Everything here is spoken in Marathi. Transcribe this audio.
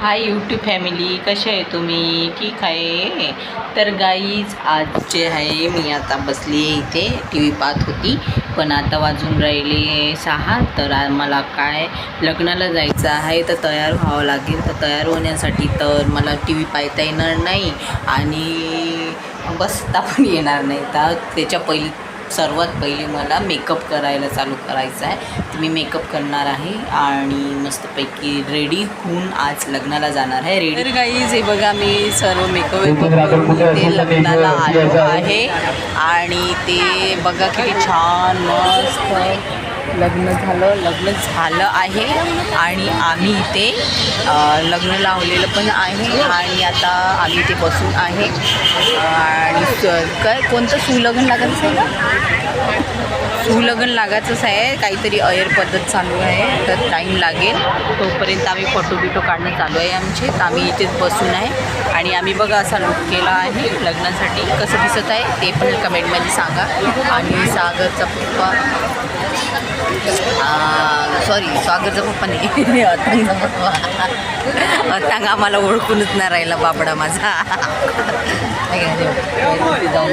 हाय यूट्यूब फॅमिली कसे आहे तुम्ही? ठीक आहे? तर गाईज आज जे आहे मी आता बसली आहे इथे टी व्ही पाहत होती. पण आता वाजून राहिले सहा तर मला काय लग्नाला जायचं आहे तर तयार व्हावं लागेल. तर तयार होण्यासाठी तर मला टी व्ही पाहता येणार नाही. आणि बसता पण येणार नाही. तर त्याच्या पहिले सर्वात पहिले मला मेकअप करायला चालू करायचं आहे. तर मी मेकअप करणार आहे आणि मस्तपैकी रेडी होऊन आज लग्नाला जाणार आहे. रेडी गाईज हे बघा मी सर्व मेकअप वेकअप ते लग्नाला आलो आहे. आणि ते बघा किती छान मस्त लग्न झालं लग्न झालं आहे आणि आम्ही इथे लग्न लावलेलं पण आहे आणि आता आम्ही इथे बसून आहे. आणि काय कोणतं सुलग्न लागायचं आहे? का सुलग्न लागायचंच आहे. काहीतरी अयर पद्धत चालू आहे तर टाईम लागेल. तोपर्यंत आम्ही फोटो बिटो काढणं चालू आहे आमचे. तर आम्ही इथेच बसून आहे. आणि आम्ही बघा असा लुक केला आहे लग्नासाठी. कसं दिसत आहे ते पण कमेंटमध्ये सांगा. आणि सागरचा पप्पा सॉरी सागरचा पप्पा नाही. अथांगचा पप्पा. अथांग आम्हाला ओळखूनच नाही राहिला बाबडा माझा. जाऊन